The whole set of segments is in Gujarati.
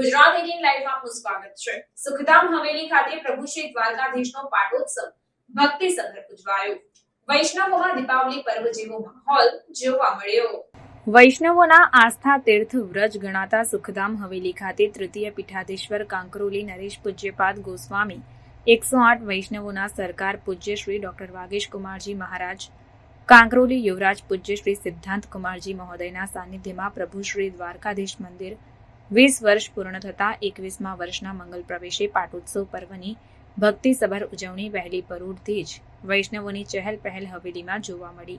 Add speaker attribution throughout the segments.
Speaker 1: ગુજરાત એટીન લાઈવમાં આપનું સ્વાગત છે. સુખધામ હવેલી ખાતે પ્રભુ શ્રી દ્વારકાધીશનો પાટોત્સવ ભક્તિ સભર ઉજવાયો. વૈષ્ણવોમાં દીપાવલી પર્વ જેવો માહોલ જોવા મળ્યો.
Speaker 2: વૈષ્ણવોના આસ્થા તીર્થ વ્રજ ગણાતા સુખધામ હવેલી ખાતે તૃતીય પીઠાધીશ્વર કાંકરોલી નરેશ પૂજ્યપાદ ગોસ્વામી, એકસો આઠ વૈષ્ણવોના સરકાર પૂજ્ય શ્રી ડોક્ટર વાગેશ કુમારજી મહારાજ, કાંકરોલી યુવરાજ પૂજ્ય શ્રી સિદ્ધાંત કુમારજી મહોદયના સાનિધ્યમાં પ્રભુ શ્રી દ્વારકાધીશ મંદિર વીસ વર્ષ પૂર્ણ થતાં એકવીસમા વર્ષના મંગલ પ્રવેશે પાટોત્સવ પર્વની ભક્તિસભર ઉજવણી વહેલી પરોઢથી જ વૈષ્ણવોની ચહેલ પહેલ હવેલીમાં જોવા મળી.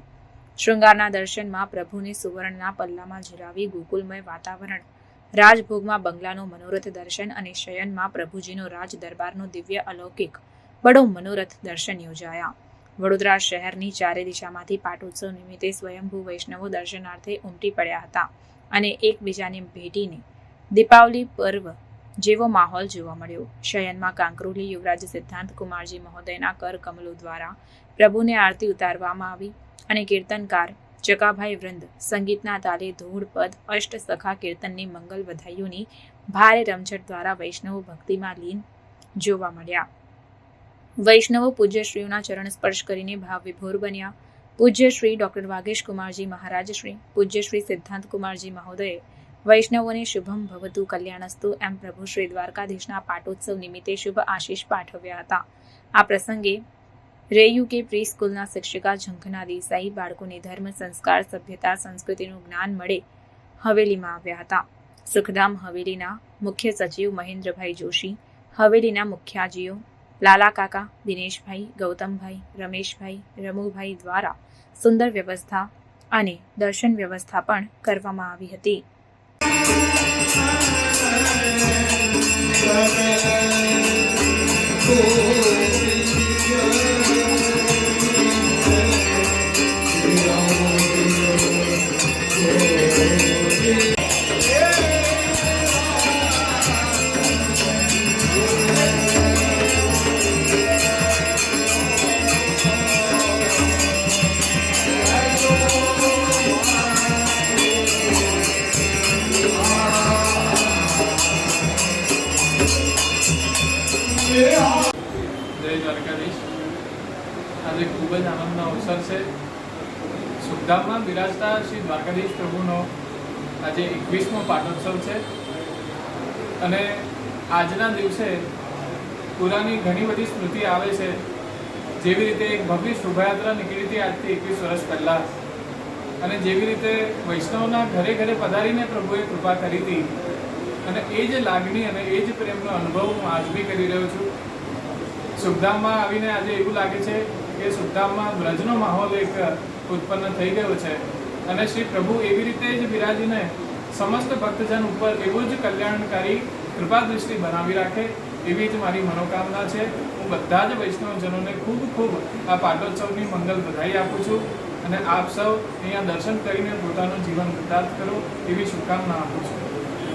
Speaker 2: શૃંગારના દર્શનમાં પ્રભુને સુવર્ણના પલ્લામાં ઝુલાવી ગોકુલમય વાતાવરણ, રાજભોગમાં બંગલાનું મનોરથ દર્શન અને શયનમાં પ્રભુજીનો રાજ દરબારનો દિવ્ય અલૌકિક, બડો મનોરથ દર્શન યોજાયા. વડોદરા શહેરની ચારે દિશામાંથી પાટોત્સવ નિમિત્તે સ્વયંભૂ વૈષ્ણવો દર્શનાર્થે ઉમટી પડ્યા હતા અને એકબીજાને ભેટીને દીપાવલી પર્વ જેવો માહોલ જોવા મળ્યો. શયનમાં કાંકરોલી યુવરાજ સિદ્ધાંત કુમારજી મહોદયના કર કમલો દ્વારા પ્રભુને આરતી ઉતારવામાં આવી અને કીર્તનકાર ચકાભાઈ વૃંદ સંગીતના તાલે ધૂળ, પદ, અષ્ટ સખા કીર્તનની મંગલ વધાઈઓની ભારે રમઝટ દ્વારા વૈષ્ણવો ભક્તિમાં લીન જોવા મળ્યા. વૈષ્ણવો પૂજ્યશ્રીઓના ચરણ સ્પર્શ કરીને ભાવ વિભોર બન્યા. પૂજ્યશ્રી ડોક્ટર વાગેશ કુમારજી મહારાજ શ્રી પૂજ્યશ્રી સિદ્ધાંત કુમારજી મહોદયે વૈષ્ણવોને શુભમ ભવતુ કલ્યાણસ્તુ એમ પ્રભુ શ્રી દ્વારકાધીશના પાટોત્સવ નિમિત્તે શુભ આશીષ પાઠવ્યા હતા આ પ્રસંગે રેયુ કે પ્રી સ્કૂલના શિક્ષિકા ઝંખના દેસાઈ બાળકોને ધર્મ સંસ્કાર સભ્યતા સંસ્કૃતિનું જ્ઞાન મળે હવેલીમાં આવ્યા હતા સુખધામ હવેલીના મુખ્ય સચિવ મહેન્દ્રભાઈ જોશી હવેલીના મુખ્યાજીઓ લાલા કાકા દિનેશભાઈ ગૌતમભાઈ રમેશભાઈ રમુભાઈ દ્વારા સુંદર વ્યવસ્થા અને દર્શન વ્યવસ્થા પણ કરવામાં આવી હતી।
Speaker 3: Thank you. આજે ખૂબ જ આનંદનો અવસર છે. સુખધામમાં બિરાજતા શ્રી દ્વારકાધીશ પ્રભુનો આજે એકવીસમો પાટોત્સવ છે. અને આજના દિવસે પુરાની ઘણી બધી સ્મૃતિ આવે છે. જેવી રીતે એક ભવ્ય શોભાયાત્રા નીકળી હતી આજથી એકવીસ વર્ષ પહેલાં. અને જેવી રીતે વૈષ્ણવના ઘરે ઘરે પધારીને પ્રભુએ કૃપા કરી હતી. અને એ જ લાગણી અને એ જ પ્રેમનો અનુભવ હું આજ બી કરી રહ્યો છું. સુખધામમાં આવીને આજે એવું લાગે છે કે સુખધામમાં વ્રજનો માહોલ એક ઉત્પન્ન થઈ ગયો છે. અને શ્રી પ્રભુ એવી રીતે જ બિરાજીને સમસ્ત ભક્તજન ઉપર એવું જ કલ્યાણકારી કૃપા દૃષ્ટિ બનાવી રાખે, એવી જ મારી મનોકામના છે. હું બધા જ વૈષ્ણવજનોને ખૂબ ખૂબ આ પાટોત્સવની મંગલ બધાઈ આપું છું અને આપ સૌ અહીંયા દર્શન કરીને પોતાનું જીવન વૃદ્ધાર્થ કરો એવી શુભકામના આપું છું.